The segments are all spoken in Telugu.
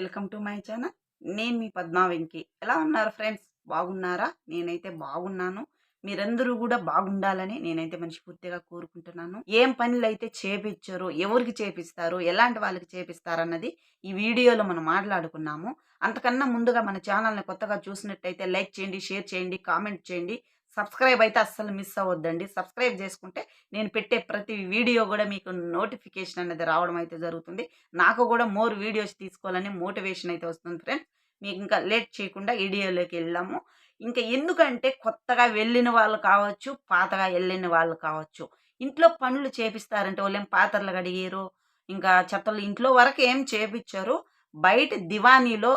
Welcome to my channel. నేను మీ పద్మా వెంకి. ఎలా ఉన్నారు ఫ్రెండ్స్? బాగున్నారా? నేనైతే బాగున్నాను. మీరందరూ కూడా బాగుండాలని నేనైతే మనస్ఫూర్తిగా కోరుకుంటున్నాను. ఏం పనులు అయితే చేపించరు ఎవరికి చేపిస్తారు ఎలాంటి వాళ్ళకి చేపిస్తారు అన్నది ఈ వీడియోలో మనం మాట్లాడుకున్నాము. అంతకన్నా ముందుగా మన ఛానల్ని కొత్తగా చూసినట్టయితే లైక్ చేయండి షేర్ చేయండి కామెంట్ చేయండి. సబ్స్క్రైబ్ అయితే అస్సలు మిస్ అవ్వద్దండి. సబ్స్క్రైబ్ చేసుకుంటే నేను పెట్టే ప్రతి వీడియో కూడా మీకు నోటిఫికేషన్ అనేది రావడం అయితే జరుగుతుంది. నాకు కూడా మోర్ వీడియోస్ తీసుకోవాలని మోటివేషన్ అయితే వస్తుంది ఫ్రెండ్స్. మీకు ఇంకా లేట్ చేయకుండా వీడియోలోకి వెళ్ళాము. ఇంకా ఎందుకంటే కొత్తగా వెళ్ళిన వాళ్ళు కావచ్చు పాతగా వెళ్ళిన వాళ్ళు కావచ్చు ఇంట్లో పనులు చేపిస్తారంటే వాళ్ళేం పాత్రలు కడిగారు ఇంకా చెత్తలు ఇంట్లో వరకు ఏం చేపించారు బయట దివానీలో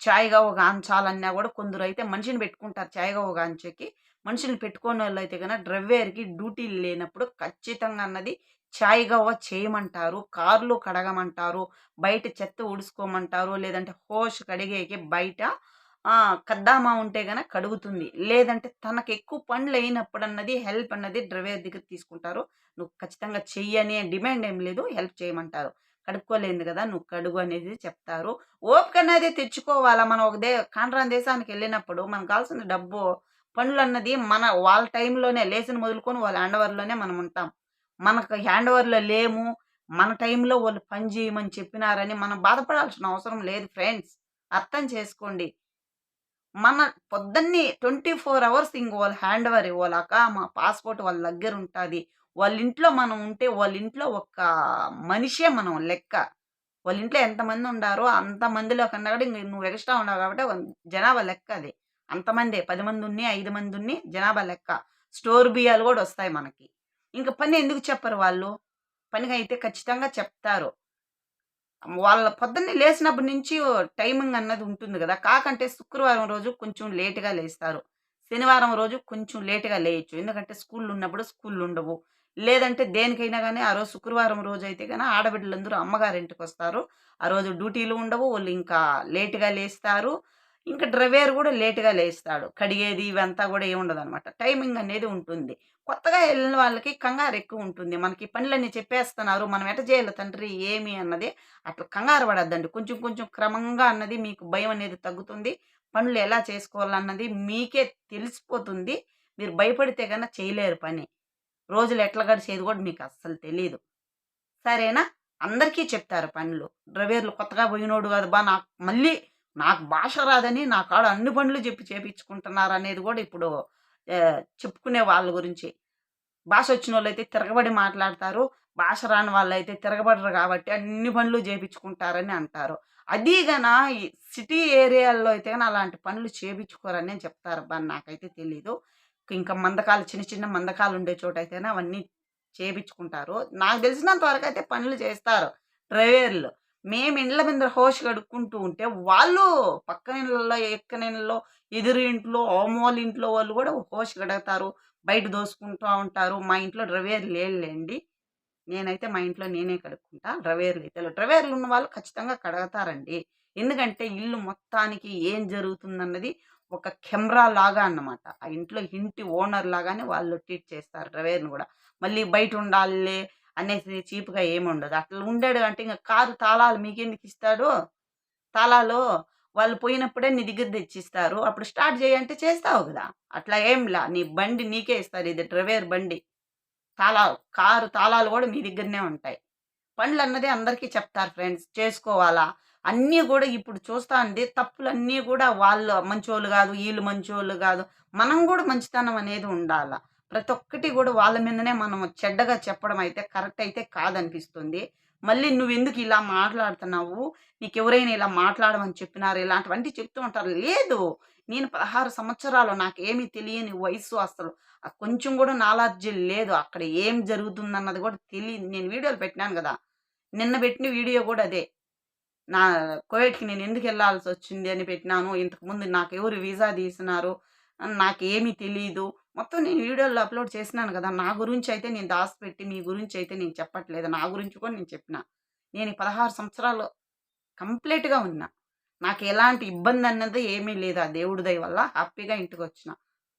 ఛాయ్గా ఒక ఆంచాలన్నా కూడా కొందరు అయితే మనిషిని పెట్టుకుంటారు. చాయ్గా ఒక ఆంచకి. మనుషులు పెట్టుకోని వాళ్ళు అయితే కనుక డ్రైవర్కి డ్యూటీలు లేనప్పుడు ఖచ్చితంగా అన్నది ఛాయ్ గవ్వ చేయమంటారు కార్లు కడగమంటారు బయట చెత్త ఉడుచుకోమంటారు లేదంటే హోష్ కడిగేకి బయట కద్దామా ఉంటే గనక కడుగుతుంది. లేదంటే తనకు ఎక్కువ పనులు అయినప్పుడు అన్నది హెల్ప్ అన్నది డ్రైవర్ దగ్గర తీసుకుంటారు. నువ్వు ఖచ్చితంగా చెయ్యి అనే డిమాండ్ ఏం లేదు హెల్ప్ చేయమంటారు. కడుక్కోలేదు కదా నువ్వు కడుగు అనేది చెప్తారు. ఓపిక అనేది తెచ్చుకోవాలా మనం ఒక దే కాండ్రాన్ దేశానికి వెళ్ళినప్పుడు మనకు కావాల్సిన డబ్బు. పనులు అన్నది మన వాళ్ళ టైంలోనే లేచిన మొదలుకొని వాళ్ళ హ్యాండ్ ఓవర్లోనే మనం ఉంటాం. మనకు హ్యాండ్ ఓవర్లో లేము మన టైంలో వాళ్ళు పని చేయమని చెప్పినారని మనం బాధపడాల్సిన అవసరం లేదు ఫ్రెండ్స్. అర్థం చేసుకోండి. మన పొద్దున్నే ట్వంటీ ఫోర్ అవర్స్ ఇంక వాళ్ళ హ్యాండ్ ఓవర్ ఇవ్వాలక మా పాస్పోర్ట్ వాళ్ళ దగ్గర ఉంటుంది. వాళ్ళ ఇంట్లో మనం ఉంటే వాళ్ళ ఇంట్లో ఒక మనిషే మనం లెక్క. వాళ్ళ ఇంట్లో ఎంతమంది ఉండారో అంతమందిలో కన్నా కూడా ఇంక నువ్వు ఎక్స్ట్రా ఉన్నావు కాబట్టి జనాభా లెక్క అది. అంతమందే పది మంది ఉన్ని ఐదు మంది ఉన్ని జనాభా లెక్క. స్టోర్ బియ్యాలు కూడా వస్తాయి మనకి. ఇంకా పని ఎందుకు చెప్పరు వాళ్ళు? పనిగా అయితే ఖచ్చితంగా చెప్తారు. వాళ్ళ పొద్దున్నే లేచినప్పటి నుంచి టైమింగ్ అన్నది ఉంటుంది కదా. కాకంటే శుక్రవారం రోజు కొంచెం లేటుగా లేస్తారు. శనివారం రోజు కొంచెం లేటుగా లేయచ్చు. ఎందుకంటే స్కూల్ ఉన్నప్పుడు స్కూల్ ఉండవు. లేదంటే దేనికైనా కానీ ఆ రోజు శుక్రవారం రోజు అయితే కానీ ఆడబిడ్డలందరూ అమ్మగారింటికి వస్తారు. ఆ రోజు డ్యూటీలు ఉండవు. వాళ్ళు ఇంకా లేటుగా లేస్తారు. ఇంకా డ్రైవర్ కూడా లేటుగా లేస్తాడు. కడిగేది ఇవంతా కూడా ఏముండదు అనమాట టైమింగ్ అనేది ఉంటుంది. కొత్తగా వెళ్ళిన వాళ్ళకి కంగారు ఎక్కువ ఉంటుంది. మనకి పనులన్నీ చెప్పేస్తున్నారు. మనం ఎట చేయాలి తండ్రి? ఏమి? అన్నది అట్లా కంగారు పడద్దండి. కొంచెం కొంచెం క్రమంగా అన్నది మీకు భయం అనేది తగ్గుతుంది. పనులు ఎలా చేసుకోవాలన్నది మీకే తెలిసిపోతుంది. మీరు భయపడితే కన్నా చేయలేరు పని. రోజులు ఎట్లా గడిచేది కూడా మీకు అస్సలు తెలియదు సరేనా? అందరికీ చెప్తారు పనులు. డ్రైవర్లు కొత్తగా పోయినోడు కదా బా నాకు మళ్ళీ నాకు భాష రాదని నా కాడ అన్ని పనులు చెప్పి చేపించుకుంటున్నారు అనేది కూడా ఇప్పుడు చెప్పుకునే వాళ్ళ గురించి. భాష వచ్చిన వాళ్ళు అయితే తిరగబడి మాట్లాడతారు భాష రాని వాళ్ళు అయితే తిరగబడరు కాబట్టి అన్ని పనులు చేపించుకుంటారని అంటారు. అదీగన సిటీ ఏరియాల్లో అయితే కానీ అలాంటి పనులు చేపించుకోరని చెప్తారు నాకైతే తెలీదు. ఇంకా మందకాలు చిన్న చిన్న మందకాలు ఉండే చోట అయితేనే అవన్నీ చేపించుకుంటారు. నాకు తెలిసినంత వరకు అయితే పనులు చేస్తారు. డ్రైవర్లు. మేము ఇండ్ల మీద హోష్ కడుక్కుంటూ ఉంటే వాళ్ళు పక్కన ఇళ్ళలో ఎక్కన ఇళ్ళలో ఎదురు ఇంట్లో ఓమోల ఇంట్లో వాళ్ళు కూడా హోష్ కడుగుతారు బయట దోసుకుంటూ ఉంటారు. మా ఇంట్లో డ్రవేర్లు లేదులేండి నేనైతే మా ఇంట్లో నేనే కడుక్కుంటా. డ్రవేర్లు అయితే డ్రవేర్లు ఉన్న వాళ్ళు ఖచ్చితంగా కడగతారండి ఎందుకంటే ఇల్లు మొత్తానికి ఏం జరుగుతుందన్నది ఒక కెమెరా లాగా అన్నమాట. ఆ ఇంట్లో ఇంటి ఓనర్ లాగానే వాళ్ళు ట్రీట్ చేస్తారు డ్రవేర్ని కూడా. మళ్ళీ బయట ఉండాలి అనేసి చీప్గా ఏమి ఉండదు అట్లా ఉండాడు అంటే ఇంకా కారు తాళాలు మీకెందుకు ఇస్తాడు? తాళాలు వాళ్ళు పోయినప్పుడే నీ దగ్గర తెచ్చిస్తారు. అప్పుడు స్టార్ట్ చేయంటే చేస్తావు కదా? అట్లా ఏంలా నీ బండి నీకే ఇస్తారు. ఇది డ్రైవర్ బండి. తాళాలు కారు తాళాలు కూడా మీ దగ్గరనే ఉంటాయి. పనులు అన్నది అందరికీ చెప్తారు ఫ్రెండ్స్. చేసుకోవాలా? అన్నీ కూడా ఇప్పుడు చూస్తా అండి తప్పులన్నీ కూడా వాళ్ళు మంచోళ్ళు కాదు వీళ్ళు మంచోళ్ళు కాదు. మనం కూడా మంచితనం అనేది ఉండాలా? ప్రతి ఒక్కటి కూడా వాళ్ళ మీదనే మనం చెడ్డగా చెప్పడం అయితే కరెక్ట్ అయితే కాదనిపిస్తుంది. మళ్ళీ నువ్వు ఎందుకు ఇలా మాట్లాడుతున్నావు? నీకు ఎవరైనా ఇలా మాట్లాడమని చెప్పినారు? ఇలాంటివన్నీ చెప్తూ ఉంటారు. లేదు నేను పదహారు సంవత్సరాలు నాకు తెలియని వయసు అసలు. కొంచెం కూడా నాలెడ్జ్ లేదు. అక్కడ ఏం జరుగుతుందన్నది కూడా తెలియదు నేను వీడియోలు పెట్టినాను కదా. నిన్న పెట్టిన వీడియో కూడా అదే. నా కోవిడ్కి నేను ఎందుకు వెళ్ళాల్సి వచ్చింది అని పెట్టినాను. ఇంతకుముందు నాకు ఎవరు వీసా తీసినారు? నాకేమీ తెలియదు మొత్తం నేను వీడియోలో అప్లోడ్ చేసినాను కదా నా గురించి అయితే నేను దాచిపెట్టి మీ గురించి అయితే నేను చెప్పట్లేదు. నా గురించి కూడా నేను చెప్పిన. నేను పదహారు సంవత్సరాలు కంప్లీట్గా ఉన్నా. నాకు ఎలాంటి ఇబ్బంది అన్నది ఏమీ లేదు. ఆ దేవుడి దయ వల్ల హ్యాపీగా ఇంటికి వచ్చిన